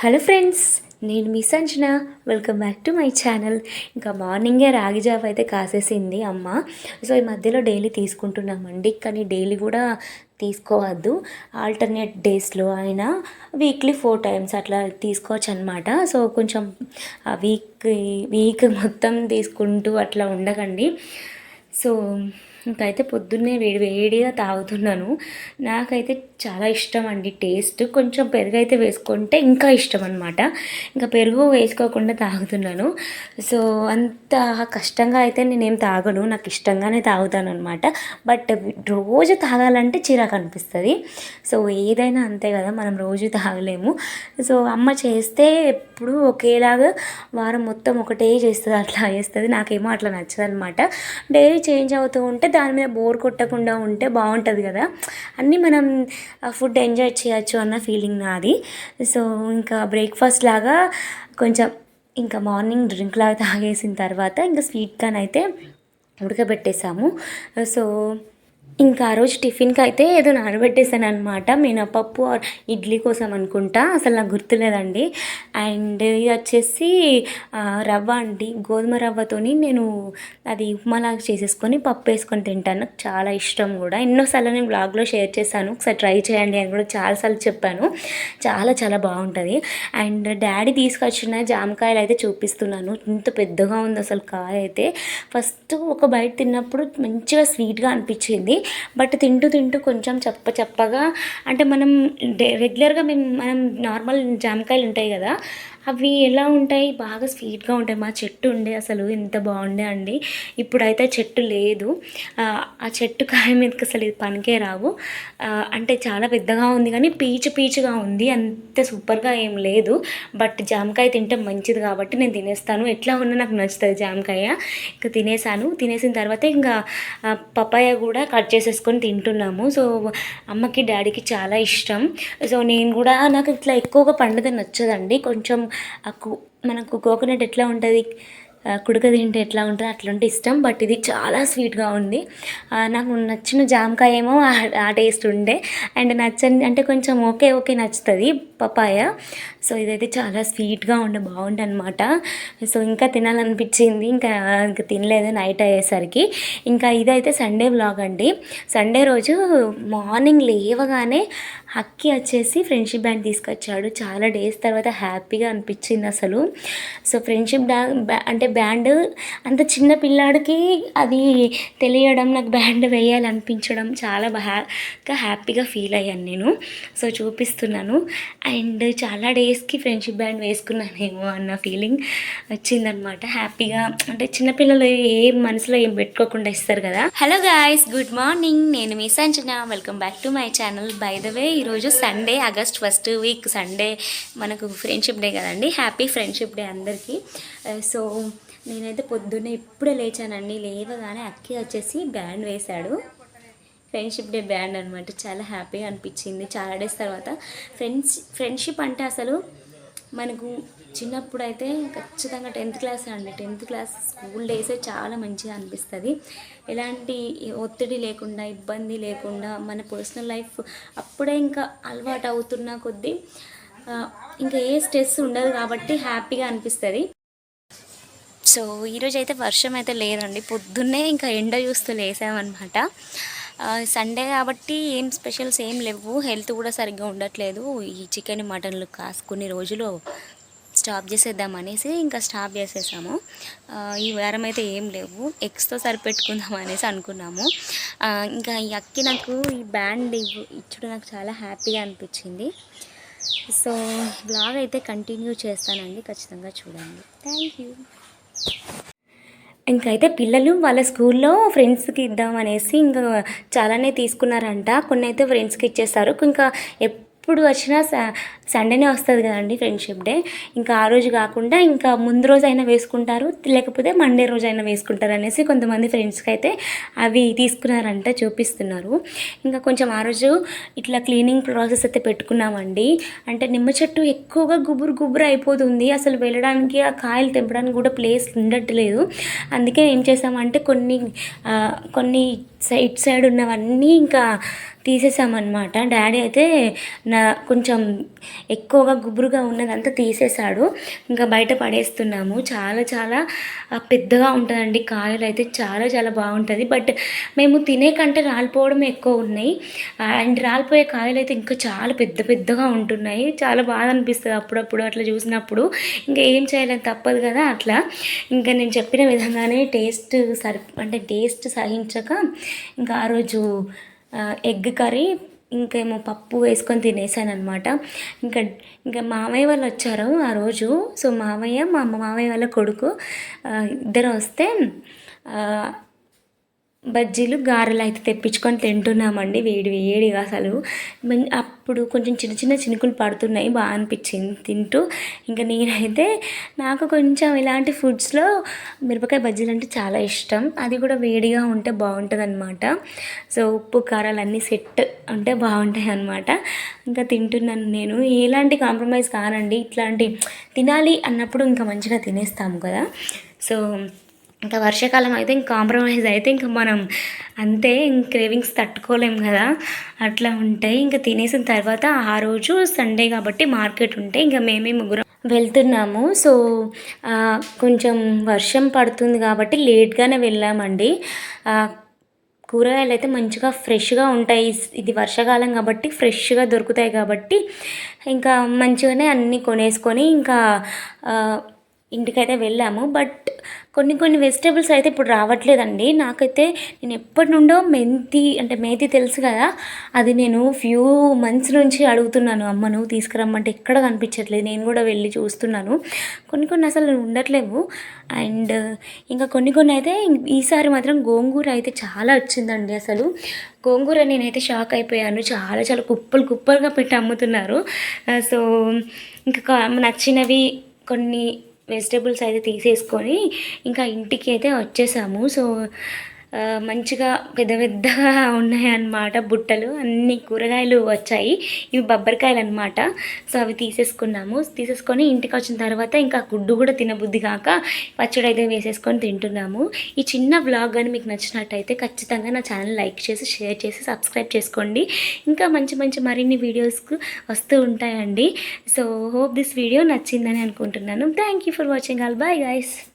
Hello friends నేను మీ Sanjana. Welcome back to my channel ఇంకా మార్నింగే రాగి జావ అయితే కాసేసింది అమ్మ. సో ఈ మధ్యలో డైలీ తీసుకుంటున్నామండి కానీ డైలీ కూడా తీసుకోవద్దు. ఆల్టర్నేట్ డేస్లో అయినా వీక్లీ ఫోర్ టైమ్స్ అట్లా తీసుకోవచ్చు అనమాట సో కొంచెం ఆ వీక్ వీక్ మొత్తం తీసుకుంటూ అట్లా ఉండకండి. సో ఇంకైతే పొద్దున్నే వేడి వేడిగా తాగుతున్నాను. నాకైతే చాలా ఇష్టం అండి టేస్ట్. కొంచెం పెరుగు అయితే వేసుకుంటే ఇంకా ఇష్టం అనమాట ఇంకా పెరుగు వేసుకోకుండా తాగుతున్నాను. సో అంత కష్టంగా అయితే నేనేం తాగను. నాకు ఇష్టంగానే తాగుతాను అనమాట బట్ రోజు తాగాలంటే చిరాకు అనిపిస్తుంది. సో ఏదైనా అంతే కదా మనం రోజు తాగలేము. సో అమ్మ చేస్తే ఎప్పుడు ఒకేలాగా వారం మొత్తం ఒకటే చేస్తుంది అట్లా చేస్తుంది. నాకేమో అట్లా నచ్చదు అనమాట డైలీ చేంజ్ అవుతూ ఉంటే దాని మీద బోర్ కొట్టకుండా ఉంటే బాగుంటుంది కదా. అన్నీ మనం ఫుడ్ ఎంజాయ్ చేయొచ్చు అన్న ఫీలింగ్ నాది. సో ఇంకా బ్రేక్ఫాస్ట్ లాగా కొంచెం ఇంకా మార్నింగ్ డ్రింక్ లాగా తాగేసిన తర్వాత ఇంకా స్వీట్ కార్న్ అయితే ఉడకబెట్టేసాము. సో ఇంకా ఆ రోజు టిఫిన్కి అయితే ఏదో నానబెట్టేసాను అనమాట మినపప్పు ఆర్ ఇడ్లీ కోసం అనుకుంటా. అసలు నాకు గుర్తులేదండి. అండ్ ఇది వచ్చేసి రవ్వ అండి. గోధుమ రవ్వతోని నేను అది ఉప్మాలాగా చేసేసుకొని పప్పు వేసుకొని తింటాను. నాకు చాలా ఇష్టం కూడా. ఎన్నోసార్లు నేను బ్లాగ్లో షేర్ చేశాను. ఒకసారి ట్రై చేయండి అని కూడా చాలాసార్లు చెప్పాను. చాలా చాలా బాగుంటుంది. అండ్ డాడీ తీసుకొచ్చిన జామకాయలు అయితే చూపిస్తున్నాను. ఇంత పెద్దగా ఉంది అసలు కాయ అయితే. ఫస్ట్ ఒక బయట తిన్నప్పుడు మంచిగా స్వీట్గా అనిపించింది. బట్ తింటూ తింటూ కొంచెం చెప్ప చెప్పగా అంటే మనం రెగ్యులర్గా మేము మనం నార్మల్ జామకాయలు ఉంటాయి కదా అవి ఎలా ఉంటాయి? బాగా స్వీట్గా ఉంటాయి. మా చెట్టు ఉండే అసలు ఎంత బాగుండే అండి. ఇప్పుడైతే చెట్టు లేదు. ఆ, చెట్టు కాయ మీదకి అసలు ఇది పనికే రావు. అంటే చాలా పెద్దగా ఉంది కానీ పీచు పీచుగా ఉంది. అంత సూపర్గా ఏం లేదు. బట్ జామకాయ తింటే మంచిది కాబట్టి నేను తినేస్తాను. ఎట్లా ఉన్నా నాకు నచ్చుతుంది జామకాయ. ఇంకా తినేసాను. తినేసిన తర్వాత ఇంకా పపాయ కూడా కట్ చేసేసుకొని తింటున్నాము. సో అమ్మకి డాడీకి చాలా ఇష్టం. సో నేను కూడా నాకు ఇట్లా ఎక్కువగా పండుగ నచ్చదండి. కొంచెం మనకు కోకోనట్ ఎట్లా ఉంటుంది? కుడక తింటే ఎట్లా ఉంటుందో అట్లుంటే ఇష్టం బట్ ఇది చాలా స్వీట్గా ఉంది. నాకు నచ్చిన జామకాయ ఏమో ఆ- టేస్ట్ ఉండే. అండ్ నచ్చని అంటే కొంచెం ఓకే ఓకే నచ్చుతుంది పపాయ సో ఇదైతే చాలా స్వీట్గా ఉండే బాగుండే అనమాట సో ఇంకా తినాలనిపించింది ఇంకా ఇంకా తినలేదు నైట్ అయ్యేసరికి. ఇంకా ఇదైతే సండే వ్లాగ్ అండి. సండే రోజు మార్నింగ్ లేవగానే హక్కి వచ్చేసి ఫ్రెండ్షిప్ బ్యాండ్ తీసుకొచ్చాడు. చాలా డేస్ తర్వాత హ్యాపీగా అనిపించింది అసలు. సో ఫ్రెండ్షిప్ బ్యాండ్ అంటే బ్యాండ్ అంత చిన్న పిల్లాడికి అది తెలియడం నాకు బ్యాండ్ వేయాలనిపించడం చాలా బాగా హ్యాపీగా ఫీల్ అయ్యాను నేను. సో చూపిస్తున్నాను. అండ్ చాలా డేస్కి ఫ్రెండ్షిప్ బ్యాండ్ వేసుకున్నానేమో అన్న ఫీలింగ్ వచ్చిందనమాట హ్యాపీగా అంటే చిన్నపిల్లలు ఏం మనసులో ఏం పెట్టుకోకుండా ఇస్తారు కదా. హలో గాయస్ గుడ్ మార్నింగ్ నేను మీ Sanchana. Welcome back to my channel by the way ఈరోజు Sunday August first week Sunday మనకు ఫ్రెండ్షిప్ డే కదండి. హ్యాపీ ఫ్రెండ్షిప్ డే అందరికీ. సో నేనైతే పొద్దున్నే ఇప్పుడే లేచానండి. లేవగానే అక్కి వచ్చేసి బ్యాండ్ వేశాడు. ఫ్రెండ్షిప్ డే బ్యాండ్ అనమాట చాలా హ్యాపీగా అనిపించింది. చాలా డేస్ తర్వాత ఫ్రెండ్స్ ఫ్రెండ్షిప్ అంటే అసలు మనకు చిన్నప్పుడు అయితే ఖచ్చితంగా టెన్త్ క్లాస్ అండి. టెన్త్ క్లాస్ స్కూల్ డేసే చాలా మంచిగా అనిపిస్తుంది. ఎలాంటి ఒత్తిడి లేకుండా ఇబ్బంది లేకుండా మన పర్సనల్ లైఫ్ అప్పుడే ఇంకా అలవాటు అవుతున్న కొద్దీ ఇంకా ఏ స్ట్రెస్ ఉండదు కాబట్టి హ్యాపీగా అనిపిస్తుంది. సో ఈరోజు అయితే వర్షం అయితే లేదండి. పొద్దున్నే ఇంకా ఎండ చూస్తూ లేసామన్నమాట. సండే కాబట్టి ఏం స్పెషల్స్ ఏం లేవు. హెల్త్ కూడా సరిగ్గా ఉండట్లేదు. ఈ చికెన్ మటన్లు కాసుకుని రోజులు స్టాప్ చేసేద్దాం అనేసి ఇంకా స్టాప్ చేసేసాము. ఈ వారం అయితే ఏం లేవు. ఎగ్స్తో సరిపెట్టుకుందాం అనేసి అనుకున్నాము. ఇంకా ఈ అక్కి నాకు ఈ బ్యాండ్ ఇవ్వు- ఇచ్చుడు నాకు చాలా హ్యాపీగా అనిపించింది. సో బ్లాగ్ అయితే కంటిన్యూ చేస్తానండి. ఖచ్చితంగా చూడండి. Thank you. ఇంకైతే పిల్లలు వాళ్ళ స్కూల్లో ఫ్రెండ్స్కి ఇద్దామనేసి ఇంకా చాలానే తీసుకున్నారంట. కొన్ని అయితే ఫ్రెండ్స్కి ఇచ్చేస్తారు. ఇంకా ఎప్పుడు వచ్చినా స- సండేనే వస్తుంది కదండి ఫ్రెండ్షిప్ డే. ఇంకా ఆ రోజు కాకుండా ఇంకా ముందు రోజు అయినా వేసుకుంటారు లేకపోతే మండే రోజు అయినా వేసుకుంటారు అనేసి కొంతమంది ఫ్రెండ్స్కి అయితే అవి తీసుకున్నారంట చూపిస్తున్నారు. ఇంకా కొంచెం ఆ రోజు ఇట్లా క్లీనింగ్ ప్రాసెస్ అయితే పెట్టుకున్నామండి. అంటే నిమ్మ చెట్టు ఎక్కువగా గుబురు గుబురు అయిపోతుంది. అసలు వెళ్ళడానికి ఆ కాయలు తెంపడానికి కూడా ప్లేస్ ఉండట్లేదు. అందుకే ఏం చేసామంటే కొన్ని కొన్ని సైడ్ సైడ్ ఉన్నవన్నీ ఇంకా తీసేసామన్నమాట. డాడీ అయితే నా కొంచెం ఎక్కువగా గుబురుగా ఉన్నదంతా తీసేశాడు. ఇంకా బయట పడేస్తున్నాము. చాలా చాలా పెద్దగా ఉంటుందండి. కాయలు అయితే చాలా చాలా బాగుంటుంది. బట్ మేము తినే కంటే రాలిపోవడం ఎక్కువ ఉన్నాయి. అండ్ రాలిపోయే కాయలు అయితే ఇంకా చాలా పెద్ద పెద్దగా ఉంటున్నాయి. చాలా బాధ అనిపిస్తుంది అప్పుడప్పుడు అట్లా చూసినప్పుడు. ఇంకా ఏం చేయాలని తప్పదు కదా అట్లా. ఇంకా నేను చెప్పిన విధంగానే టేస్ట్ సరి అంటే టేస్ట్ సహించక ఇంకా ఆ రోజు ఎగ్ కర్రీ ఇంకేమో పప్పు వేసుకొని తినేసాను అనమాట ఇంకా ఇంకా మామయ్య వాళ్ళు వచ్చారు ఆ రోజు. సో మామయ్య మా మామయ్య వాళ్ళ కొడుకు ఇద్దరు వస్తే బజ్జీలు గారెలు అయితే తెప్పించుకొని తింటున్నామండి వేడి వేడిగా అసలు. అప్పుడు కొంచెం చిన్న చిన్న చినుకులు పడుతున్నాయి బాగా అనిపించింది తింటూ. ఇంకా నేనైతే నాకు కొంచెం ఇలాంటి ఫుడ్స్లో మిరపకాయ బజ్జీలు అంటే చాలా ఇష్టం. అది కూడా వేడిగా ఉంటే బాగుంటుంది అనమాట సో ఉప్పు కారాలు అన్నీ సెట్ ఉంటే బాగుంటాయి అనమాట ఇంకా తింటున్నాను నేను. ఎలాంటి కాంప్రమైజ్ కానండి. ఇట్లాంటి తినాలి అన్నప్పుడు ఇంకా మంచిగా తినేస్తాము కదా. సో ఇంకా వర్షాకాలం అయితే ఇంక కాంప్రమైజ్ అయితే ఇంకా మనం అంతే ఇంక క్రేవింగ్స్ తట్టుకోలేం కదా. అట్లా ఉంటాయి ఇంకా తినేసిన తర్వాత ఆ రోజు సండే కాబట్టి మార్కెట్ ఉంటే ఇంకా మేమే ముగ్గురం వెళ్తున్నాము. సో కొంచెం వర్షం పడుతుంది కాబట్టి లేట్గానే వెళ్ళామండి. కూరగాయలు అయితే మంచిగా ఫ్రెష్గా ఉంటాయి. ఇది వర్షాకాలం కాబట్టి ఫ్రెష్గా దొరుకుతాయి కాబట్టి ఇంకా మంచిగానే అన్నీ కొనేసుకొని ఇంకా ఇంటికైతే వెళ్ళాము. బట్ కొన్ని కొన్ని వెజిటేబుల్స్ అయితే ఇప్పుడు రావట్లేదండి. నాకైతే నేను ఎప్పటి నుండో మెంతి అంటే మేతి తెలుసు కదా అది నేను ఫ్యూ మంత్స్ నుంచి అడుగుతున్నాను. అమ్మను తీసుకురమ్మంటే ఎక్కడ కనిపించట్లేదు. నేను కూడా వెళ్ళి చూస్తున్నాను. కొన్ని కొన్ని అసలు ఉండట్లేవు. అండ్ ఇంకా కొన్ని కొన్ని అయితే ఈసారి మాత్రం గోంగూర అయితే చాలా వచ్చిందండి అసలు. గోంగూర నేనైతే షాక్ అయిపోయాను. చాలా చాలా కుప్పలు కుప్పలుగా పెట్టి అమ్ముతున్నారు. సో ఇంకా నచ్చినవి కొన్ని వెజిటేబుల్స్ అయితే తీసేసుకొని ఇంకా ఇంటికి అయితే వచ్చేసాము. సో మంచిగా పెద్ద పెద్దగా ఉన్నాయన్నమాట బుట్టలు అన్ని కూరగాయలు వచ్చాయి. ఇవి బొబ్బరికాయలు అనమాట సో అవి తీసేసుకున్నాము. తీసేసుకొని ఇంటికి వచ్చిన తర్వాత ఇంకా గుడ్డు కూడా తినబుద్ధి కాక పచ్చడి అయితే వేసేసుకొని తింటున్నాము. ఈ చిన్న బ్లాగ్ కానీ మీకు నచ్చినట్టయితే ఖచ్చితంగా నా ఛానల్ లైక్ చేసి షేర్ చేసి సబ్స్క్రైబ్ చేసుకోండి. ఇంకా మంచి మంచి మరిన్ని వీడియోస్కు వస్తూ ఉంటాయండి. సో హోప్ దిస్ వీడియో నచ్చిందని అనుకుంటున్నాను. Thank you for watching all bye guys